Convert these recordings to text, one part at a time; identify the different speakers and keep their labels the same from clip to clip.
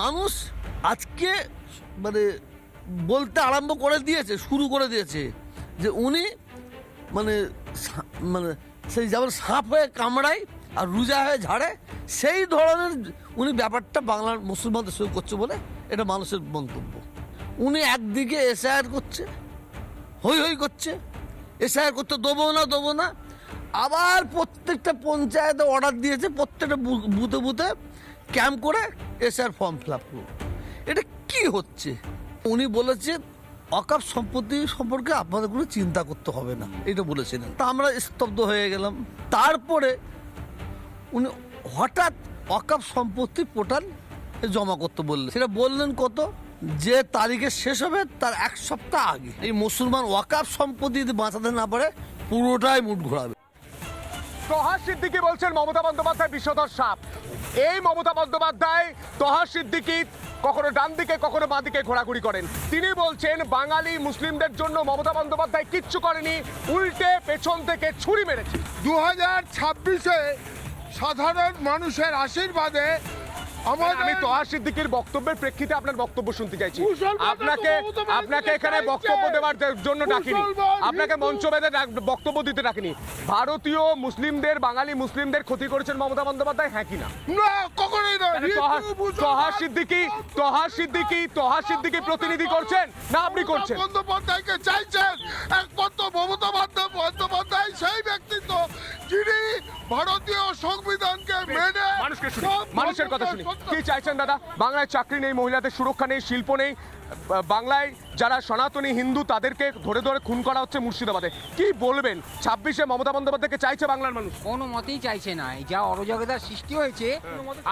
Speaker 1: মানুষ আজকে মানে বলতে আরম্ভ করে দিয়েছে, শুরু করে দিয়েছে, যে উনি মানে মানে সেই যেমন সাপ হয়ে কামড়ায় আর রুজা হয়ে ঝাড়ে, সেই ধরনের উনি ব্যাপারটা বাংলার মুসলমানদের সঙ্গে করছে বলে এটা মানুষের মন্তব্য। উনি একদিকে এসআইআর করছে হই হই করছে, এসআইআর করতে দেবো না দেবো না, আবার প্রত্যেকটা পঞ্চায়েতে অর্ডার দিয়েছে, প্রত্যেকটা বুথে বুথে ক্যাম্প করে এসআইআর ফর্ম ফিল আপ করুন। এটা কি হচ্ছে? উনি বলেছে, অকাপ সম্পত্তি সম্পর্কে আপনাদের কোনো চিন্তা করতে হবে না। এটা বলেছিলেন। তা আমরা স্তব্ধ হয়ে গেলাম। তারপরে উনি হঠাৎ অকাপ সম্পত্তি পোর্টাল জমা করতে বললেন। সেটা বললেন কত? যে তারিখে শেষ হবে, তার এক সপ্তাহ আগে। এই মুসলমান ওয়াকাপ সম্পত্তি যদি বাঁচাতে না পারে, পুরোটাই মুঠ ঘোরাবে।
Speaker 2: তোহা সিদ্দিকি বলছেন মমতা বন্দ্যোপাধ্যায় বিশ্বধর সাপ এই মমতা বন্দ্যোপাধ্যায়, তহা সিদ্দিকি কখনো ডান দিকে, কখনো বাঁ দিকে ঘোরাঘুরি করেন। তিনি বলছেন, বাঙালি মুসলিমদের জন্য মমতা বন্দ্যোপাধ্যায় কিচ্ছু করেনি, উল্টে পেছন থেকে ছুরি মেরেছে।
Speaker 3: দু হাজার ছাব্বিশে সাধারণ মানুষের আশীর্বাদে
Speaker 2: আমি তোহা সিদ্দিকির বক্তব্যের প্রেক্ষিতে আপনার বক্তব্য শুনতে চাইছি। আপনাকে আপনাকে এখানে বক্তব্য দেওয়ার জন্য ডাকিনি। আপনাকে মঞ্চ বেঁধে বক্তব্য দিতে ডাকিনি। ভারতীয় মুসলিমদের বাঙালি মুসলিমদের ক্ষতি করেছেন মমতা বন্দ্যোপাধ্যায় হ্যাঁ কিনা
Speaker 3: কখনোই
Speaker 2: তোহা-
Speaker 3: হিন্দু,
Speaker 2: তোহা সিদ্দিকি তোহা সিদ্দিকি প্রতিনিধি করছেন না আপনি করছেন?
Speaker 3: বন্দ্যোপাধ্যায়কে চাইছেন একমাত্র মমতা বন্দ্যোপাধ্যায়- সেই ব্যক্তিত্ব যিনি ভারতীয় সংবিধানকে
Speaker 2: শুনি। মানুষের কথা শুনি। কি চাইছেন দাদা? বাংলায় চাকরি নেই, মহিলাদের সুরক্ষা নেই, শিল্প নেই বাংলায় যারা সনাতনী হিন্দু তাদেরকে ধরে ধরে খুন করা হচ্ছে মুর্শিদাবাদে। কি বলবেন? ছাব্বিশে মমতা বন্দ্যোপাধ্যায়কে চাইছে বাংলার মানুষ?
Speaker 4: কোনো মতেই চাইছে না। যা অরাজকতার সৃষ্টি হয়েছে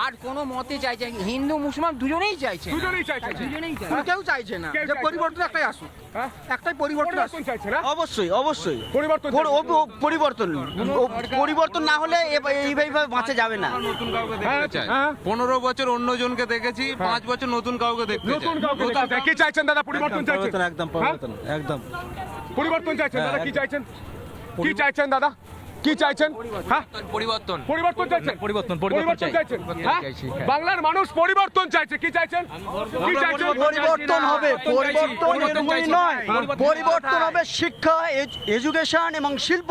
Speaker 4: আর কোনো মতে চাইছে হিন্দু মুসলমান দুজনেই চাইছে
Speaker 2: দুজনেই চাইছে
Speaker 4: দুজনেই চাইছে
Speaker 5: কেউ চাইছে না। যে পরিবর্তন একটাই আসুক।
Speaker 2: হ্যাঁ?
Speaker 5: একটাই পরিবর্তন আসুক।
Speaker 2: চাইছে না?
Speaker 5: অবশ্যই অবশ্যই।
Speaker 2: পরিবর্তন
Speaker 5: পরিবর্তন পরিবর্তন না হলে এইভাবে বাঁচা যাবে না।
Speaker 6: নতুন কাউকে
Speaker 2: হ্যাঁ, হ্যাঁ।
Speaker 6: পনেরো বছর অন্য জনকে দেখেছি পাঁচ বছর নতুন কাউকে দেখতে
Speaker 2: নতুন কাউকে। কি চাইছেন দাদা? পরিবর্তন চাইছেন?
Speaker 7: পরিবর্তন একদম পরিবর্তন একদম
Speaker 2: পরিবর্তন। চাইছেন দাদা
Speaker 7: হ্যাঁ,
Speaker 2: কি
Speaker 7: একদম।
Speaker 2: চাইছেন? কি চাইছেন দাদা? কি চাইছেন? হ্যাঁ?
Speaker 6: পরিবর্তন।
Speaker 2: পরিবর্তন চাইছেন?
Speaker 7: পরিবর্তন, পরিবর্তন
Speaker 2: চাইছেন? হ্যাঁ?
Speaker 6: হ্যাঁ।
Speaker 2: বাংলার মানুষ পরিবর্তন চাইছে কি চাইছেন? কি চাইছেন?
Speaker 5: পরিবর্তন হবে পরিবর্তন এরকমই নয় পরিবর্তন হবে শিক্ষা এডুকেশন এবং শিল্প।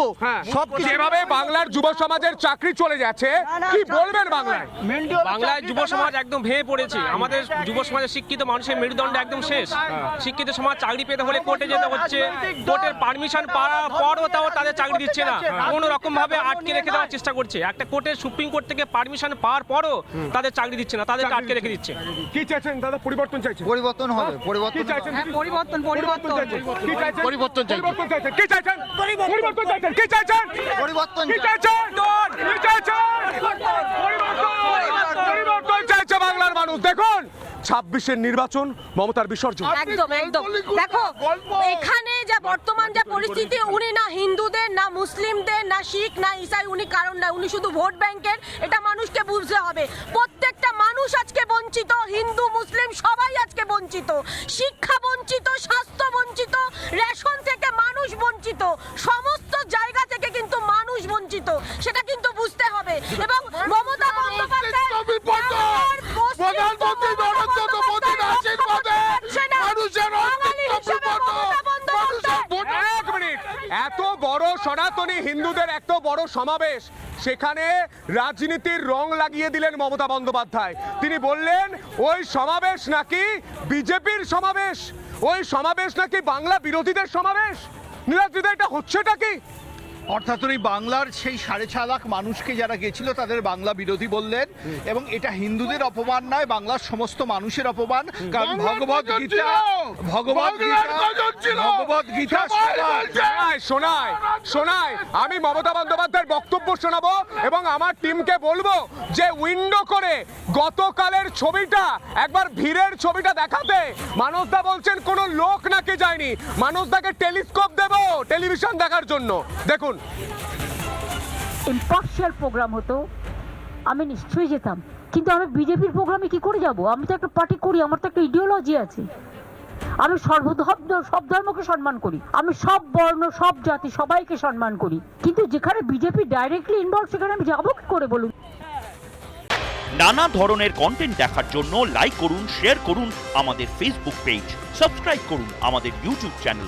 Speaker 5: সব
Speaker 2: যেভাবে বাংলার যুব সমাজের চাকরি চলে যাচ্ছে কি বলবেন বাংলায়?
Speaker 8: বাংলায় যুব সমাজ একদম ভেঙে পড়েছে। আমাদের যুব সমাজের শিক্ষিত মানুষের মেরুদণ্ড একদম শেষ। শিক্ষিত সমাজ চাকরি পেতে হলে কোর্টে যেতে হচ্ছে। কোর্টের পারমিশন পাওয়ার পরও তাও তাদের চাকরি দিচ্ছে না। কোনো রকম ভাবে আটকে রেখে দেওয়ার চেষ্টা করছে। একটা কোর্টের সুপ্রিম কোর্ট থেকে পারমিশন পাওয়ার পরও তাদের চাকরি দিচ্ছে না তাদেরকে আটকে রেখে দিচ্ছে।
Speaker 2: কি চাইছেন দাদা? পরিবর্তন চাইছেন?
Speaker 5: পরিবর্তন হবে
Speaker 2: কি
Speaker 5: পরিবর্তন
Speaker 2: চাইছেন?
Speaker 4: হ্যাঁ, পরিবর্তন পরিবর্তন।
Speaker 2: চাইছেন। কি চাইছেন?
Speaker 5: পরিবর্তন চাইছেন।
Speaker 2: পরিবর্তন চাইছেন। কি চাইছেন? পরিবর্তন। চাইছেন। কি চাইছেন?
Speaker 5: পরিবর্তন
Speaker 2: কি চাইছেন। কি চাইছেন? পরিবর্তন। পরিবর্তন চাইছে বাংলার মানুষ। দেখুন। ছাব্বিশের নির্বাচন মমতার বিসর্জন।
Speaker 9: একদম একদম। দেখো এখানে যা বর্তমান যা পরিস্থিতি উনি না হিন্দুদের না মুসলিমদের না শিখ না ইসাই উনি কারণ না উনি শুধু ভোট ব্যাংকের এটা মানুষকে বুঝতে হবে। প্রত্যেকটা মানুষ আজকে বঞ্চিত হিন্দু মুসলিম সবাই আজকে বঞ্চিত। শিক্ষা বঞ্চিত স্বাস্থ্য বঞ্চিত রেশন থেকে মানুষ বঞ্চিত সমস্ত জায়গা থেকে কিন্তু মানুষ বঞ্চিত সেটা কিন্তু বুঝতে হবে। এবং মমতা বন্দ্যোপাধ্যায়।
Speaker 3: প্রধানমন্ত্রী নরেন্দ্র মোদীর আশীর্বাদে মানুষের অস্তিত্ব বিপন্ন। মানুষের ভোট
Speaker 2: এক মিনিট এত বড় সনাতনী হিন্দুদের এত বড় সমাবেশ, সেখানে রাজনীতির রং লাগিয়ে দিলেন মমতা বন্দ্যোপাধ্যায়। তিনি বললেন, ওই সমাবেশ নাকি বিজেপির সমাবেশ? ওই সমাবেশ নাকি বাংলা বিরোধীদের সমাবেশ? নিরাজিদা এটা হচ্ছেটা কি?
Speaker 10: অর্থাৎ উনি বাংলার সেই সাড়ে ছ লাখ মানুষকে যারা গেছিল তাদের বাংলা বিরোধী বললেন। এবং এটা হিন্দুদের অপমান নয় বাংলার সমস্ত মানুষের অপমান। কারণ ভগবত গীতা? ভগবত গীতা ভগবত গীতা।
Speaker 2: শোনায়। শোনায় শোনায় আমি মমতা বন্দ্যোপাধ্যায়ের বক্তব্য শোনাবো এবং আমার টিমকে বলব যে উইন্ডো করে গতকালের ছবিটা একবার ভিড়ের ছবিটা দেখাতে। মানুষদা বলছেন কোনো লোক নাকি যায়নি। মানুষদাকে টেলিস্কোপ দেবো টেলিভিশন দেখার জন্য। দেখুন
Speaker 9: ইম্পার্শিয়াল প্রোগ্রাম হতো, আমি নিশ্চয়ই যেতাম। কিন্তু আমি বিজেপির প্রোগ্রামে কি করে যাব? আমি তো একটা পার্টি করি, আমার তো একটা ইডিওলজি আছে। আমি সর্বধর্ম, সব ধর্মকে সম্মান করি। আমি সব বর্ণ, সব জাতি, সবাইকে সম্মান করি। কিন্তু যেখানে বিজেপি ডাইরেক্টলি ইনভলভ সেখানে আমি যাব কি করে বলুন?
Speaker 7: নানা ধরনের কন্টেন্ট দেখার জন্য লাইক করুন শেয়ার করুন আমাদের ফেসবুক পেজ সাবস্ক্রাইব করুন আমাদের ইউটিউব চ্যানেল